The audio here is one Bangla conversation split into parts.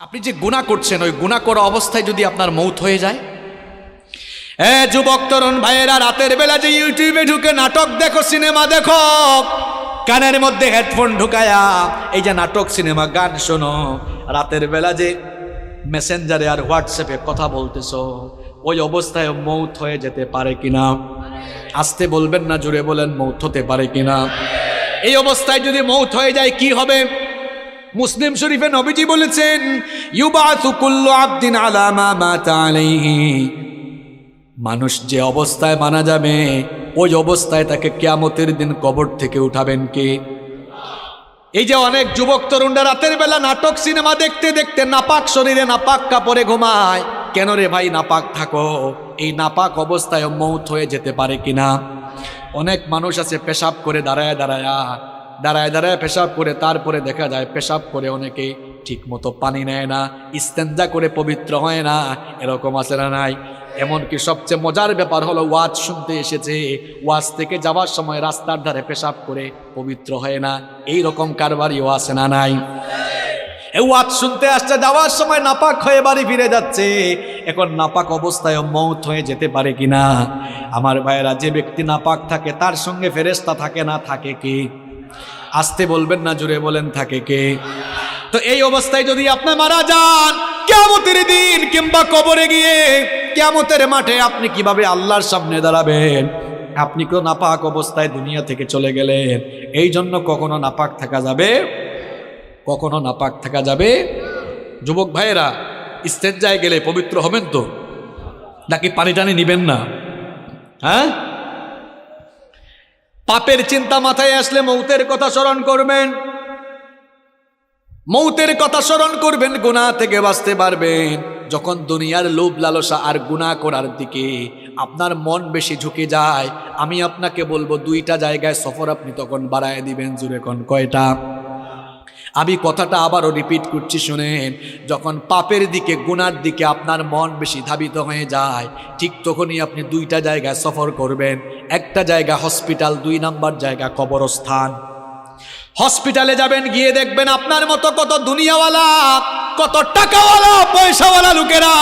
আপনি যে গুণা করছেন, ওই গুণা করা অবস্থায় যদি আপনার মৌত হয়ে যায়? এ যুবক, তরুণ ভাইয়েরা, রাতের বেলা যে ইউটিউবে ঢুকে নাটক দেখো, সিনেমা দেখো, কানের মধ্যে হেডফোন ঢুকায়া, এই যে নাটক, সিনেমা, গান শোনো। রাতের বেলা যে মেসেঞ্জারে আর হোয়াটসঅ্যাপে কথা বলতেছো, ওই অবস্থায় মৌত হয়ে যেতে পারে কিনা? আসতে বলবেন না জুড়ে বলেন, মৌত হতে পারে কিনা? এই অবস্থায় যদি মৌত হয়ে যায়, কি হবে? মুসলিম শরীফে নবীজি বলেছেন আবদিন আলা মাতা মানুষ যে অবস্থায় মানা যাবে, ওই অবস্থায় তাকে কেয়ামতের দিন কবর থেকে উঠাবেন কে? এই যে অনেক যুবক তরুণরা রাতের বেলা নাটক, সিনেমা দেখতে দেখতে নাপাক শরীরে নাপাক কাপড়ে ঘুমায়। কেন রে ভাই নাপাক থাকো? এই নাপাক অবস্থায় মৌত হয়ে যেতে পারে কিনা? অনেক মানুষ আছে পেশাব করে দাঁড়ায় দাঁড়ায় দাঁড়ায় দাঁড়ায় পেশাব করে, তারপরে দেখা যায় পেশাব করে অনেকে ঠিক মতো পানি নেয় না, ইস্তেঞ্জা করে পবিত্র হয় না, এরকম আছে না নাই? এমনকি সবচেয়ে মজার ব্যাপার হলো ওয়াজ শুনতে এসেছে, ওয়াজ থেকে যাওয়ার সময় রাস্তার ধারে পেশাব করে পবিত্র হয় না এই রকম কারবারিও আছে না নাই? ওয়াজ শুনতে আসছে, যাওয়ার সময় নাপাক হয়ে বাড়ি ফিরে যাচ্ছে, এখন নাপাক অবস্থায় মৌত হয়ে যেতে পারে কিনা? আমার ভাইয়েরা, যে ব্যক্তি নাপাক থাকে, তার সঙ্গে ফেরেস্তা থাকে না, থাকে কি? আসতে বলবেন না জুড়ে বলেন, থাকে কে? তো এই অবস্থায় যদি আপনি মারা যান কেমতের দিন কিংবা কবরে গিয়ে কেমতের মাঠে আপনি কীভাবে আল্লাহর সামনে দাঁড়াবেন? আপনি কেউ নাপাক অবস্থায় দুনিয়া থেকে চলে গেলেন। এই জন্য কখনো নাপাক থাকা যাবে? কখনো নাপাক থাকা যাবে? যুবক ভাইয়েরা ইস্তেঞ্জায় গেলে পবিত্র হবেন তো? নাকি পানি টানি নিবেন না? হ্যাঁ? পাপের চিন্তা মাথায় আসলে মৌতের কথা স্মরণ করবেন। মৌতের কথা স্মরণ করবেন গুণা থেকে বাঁচতে পারবেন। যখন দুনিয়ার লোভ লালসা আর গুণা করার দিকে আপনার মন বেশি ঝুঁকে যায়, আমি আপনাকে বলব, দুইটা জায়গায় সফর আপনি তখন বাড়ায় দিবেন জুড়ে কন কয়টা? আমি কথাটা আবারও রিপিট করছি, শুনেন। যখন পাপের দিকে, গুনার দিকে আপনার মন বেশি ধাবিত হয়ে যায়, ঠিক তখনই আপনি দুইটা জায়গায় সফর করবেন। একটা জায়গা হসপিটাল দুই নাম্বার জায়গা কবরস্থান। হসপিটালে যাবেন, গিয়ে দেখবেন আপনার মতো কত দুনিয়াওয়ালা, কত টাকাওয়ালা, পয়সাওয়ালা লোকেরা,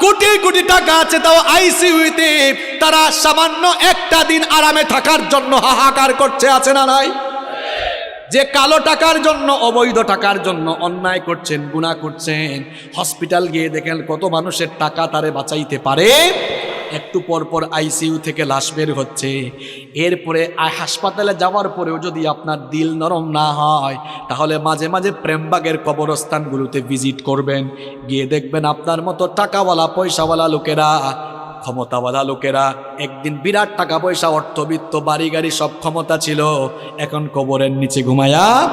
কোটি কোটি টাকা আছে তাও আইসিইউতে তারা সামান্য একটা দিন আরামে থাকার জন্য হাহাকার করছে, আছে না নাই? যে কালো টাকার জন্য, অবৈধ টাকার জন্য অন্যায় করছেন গুণা করছেন হসপিটাল গিয়ে দেখেন কত মানুষের টাকা তারে বাঁচাইতে পারে। একটু পর পর আইসিইউ থেকে লাশ বের হচ্ছে। এরপরে হাসপাতালে যাওয়ার পরেও যদি আপনার দিল নরম না হয়, তাহলে মাঝে মাঝে প্রেমবাগের কবরস্থানগুলোতে ভিজিট করবেন। গিয়ে দেখবেন আপনার মতো টাকাওয়ালা, পয়সাওয়ালা লোকেরা ক্ষমতাওয়ালা লোকেরা একদিন বিরাট টাকা পয়সা, অর্থবিত্ত, বাড়ি গাড়ি সব ক্ষমতা ছিল। এখন কবরের নিচে ঘুমায়া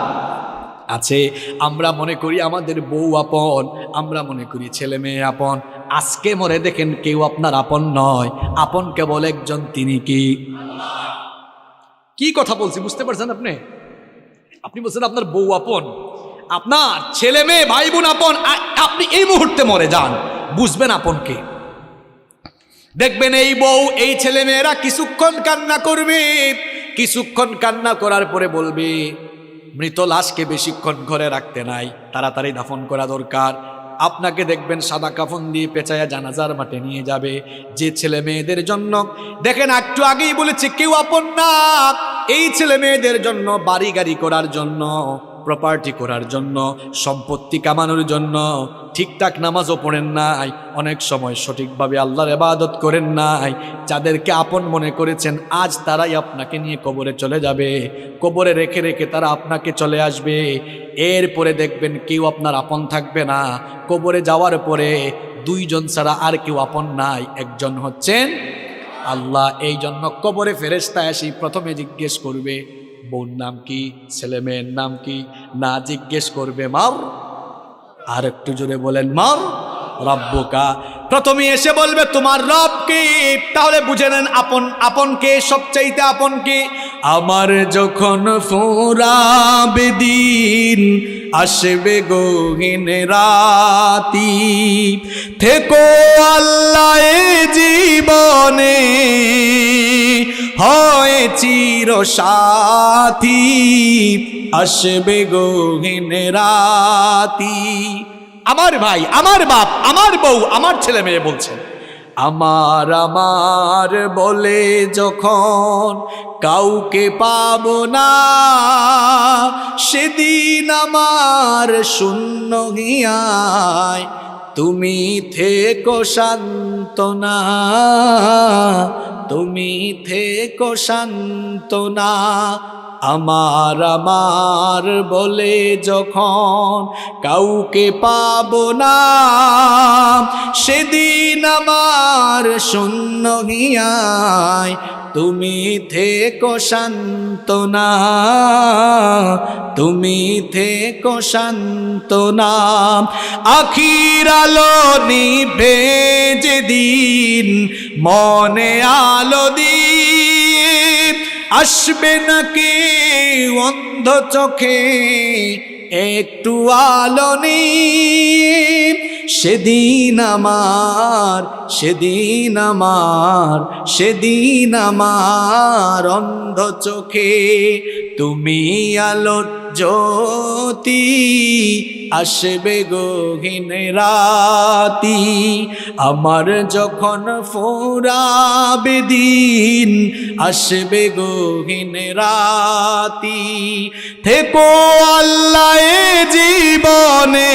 আছে। আমরা মনে করি আমাদের বউ আপন, আমরা মনে করি ছেলে মেয়ে আপন। আজকে মরে দেখেন কেউ আপনার আপন নয়। আপন কেবল একজন, তিনি কি? কি কথা বলছি, বুঝতে পারছেন আপনি? আপনি বলছেন আপনার বউ আপন। আপনার ছেলে মেয়ে, ভাই বোন আপন। আপনি এই মুহূর্তে মরে যান। বুঝবেন আপনকে। দেখবেন এই বউ, এই ছেলে মেয়েরা কিছুক্ষণ কান্না করবে। কিছুক্ষণ কান্না করার পরে বলবে, মৃত লাশকে বেশিক্ষণ ঘরে রাখতে নাই, তাড়াতাড়ি দাফন করা দরকার। আপনাকে দেখবেন সাদা কাফন দিয়ে পেঁচায়া জানাজার মাঠে নিয়ে যাবে। যে ছেলে মেয়েদের জন্য দেখেন, একটু আগেই বলেছে, কেউ আপন না। এই ছেলে মেয়েদের জন্য বাড়ি গাড়ি করার জন্য প্রপার্টি করার জন্য, সম্পত্তি কামানোর জন্য, ঠিকঠাক নামাজও পড়েন নাই, অনেক সময় সঠিকভাবে আল্লাহর এবাদত করেন নাই, যাদেরকে আপন মনে করেছেন, আজ তারাই আপনাকে নিয়ে কবরে চলে যাবে, কবরে রেখে রেখে তারা আপনাকে চলে আসবে, এরপরে দেখবেন কেউ আপনার আপন থাকবে না, কবরে যাওয়ার পরে দুইজন ছাড়া আর কেউ আপন নাই, একজন হচ্ছেন আল্লাহ এই জন্য কবরে ফেরেস্তায় আসি প্রথমে জিজ্ঞেস করবে বোন নাম কি, ছেলে মেয়ের নাম কি? না জিজ্ঞেস করবে মাও আর একটু জোরে বলেন মাও রব্বকা, প্রথমে এসে বলবে, তোমার রব কে? তাহলে বুঝে নেন, আপন আপন আপনকে সবচাইতে আপনকে আমার যখন ফোরাবে দিন, আসবে গহীন রাতি। থেকো আল্লাহ জীবনে হয় চির সাথী, আসবে গহীন রাতি। আমার ভাই, আমার বাপ, আমার বউ, আমার ছেলে মেয়ে বলছেন আমার আমার বলে যখন কাউকে পাব না, সেদিন আমার শূন্য হিয়ায় তুমি থেকো শান্তনা তুমি থেকো শান্তনা আমার আমার বলে যখন কাউকে পাবো না, সেদিন আমার শূন্য হিয়ায় তুমি থেকো শান্তনা তুমি থেকো শান্তনা আখির আলো নিভে যেদিন, মনে আলো দিয়ে আসবে নাকি অন্ধ চোখে? একটু আলো সেদিন আমার সেদিন আমার সেদিন আমার অন্ধ চোখে। তুমি আলোর জ্যোতি আসবে গহীন রাতি। আমার যখন ফোরাবে দিন, আসবে গহীন রাতি। থেকো আল্লাহ জীবনে,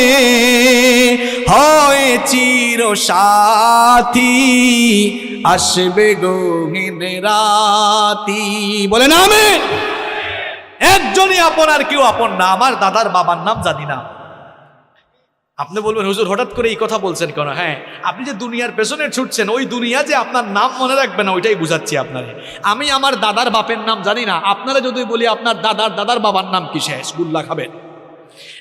হয় চির সাথী। আসবে গহীন রাতি। বলেন আমি একজনই আপন আর কেউ আপন না। আমার দাদার বাবার নাম জানি না। আপনি বলবেন, হুজুর, হঠাৎ করে এই কথা বলছেন কেন? হ্যাঁ আপনি যে দুনিয়ার পেছনে ছুটছেন, ওই দুনিয়া যে আপনার নাম মনে রাখবে না, ওইটাই বুঝাচ্ছি আপনারে। আমি আমার দাদার বাপের নাম জানি না। আপনারা যদি বলি, আপনার দাদার দাদার বাবার নাম কি শেষ? গুল্লা খাবেন।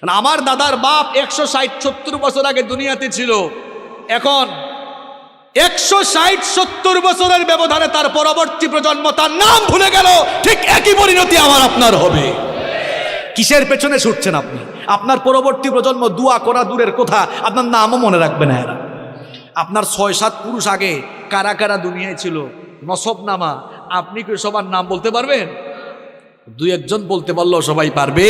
আমার দাদার বাপ একশো ষাট, সত্তর বছর আগে দুনিয়াতে ছিল। এখন একশো ষাট, সত্তর বছরের ব্যবধানে তার পরবর্তী প্রজন্ম তার নাম ভুলে গেল। ঠিক একই পরিণতি আমার আপনার হবে। কিসের পেছনে ছুটছেন আপনি? আপনার পরবর্তী প্রজন্ম দুয়া করা দূরের কথা, আপনার নামও মনে রাখবে না এরা। আপনার ছয় সাত পুরুষ আগে কারা কারা দুনিয়ায় ছিল? নসব নামা আপনি কি সবার নাম বলতে পারবেন? দু একজন বলতে পারলেও সবাই পারবে।